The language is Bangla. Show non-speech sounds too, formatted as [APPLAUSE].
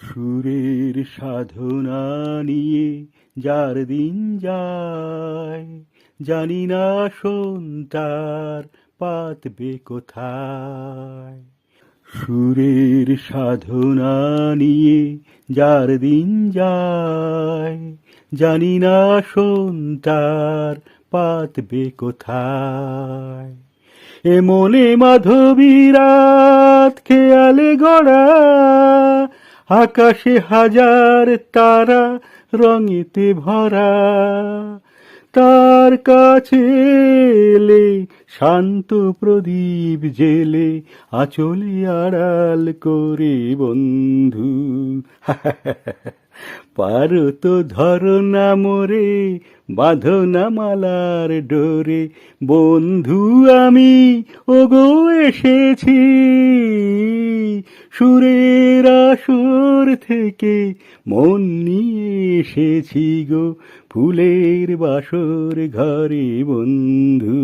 সুরের সাধনা নিয়ে যার দিন যায়, জানি না শোন তার পাতবে কোথায়। সুরের সাধনা নিয়ে যার দিন যায়, জানি না শোন তার পাতবে কোথায়। এ মনে মাধবী রাত খেয়ালে গড়া আকাশে হাজার তারা রঙেতে ভরা। তার কাছে এলে শান্ত প্রদীপ জেলে আচলে আড়াল করে বন্ধু। [LAUGHS] পারো তো ধরো না মোরে বাঁধো না মালার ডোরে। বন্ধু আমি, ওগো এসেছি। সুরের আসর থেকে মন নিয়ে এসেছি গো ফুলের বাসর ঘরে বন্ধু।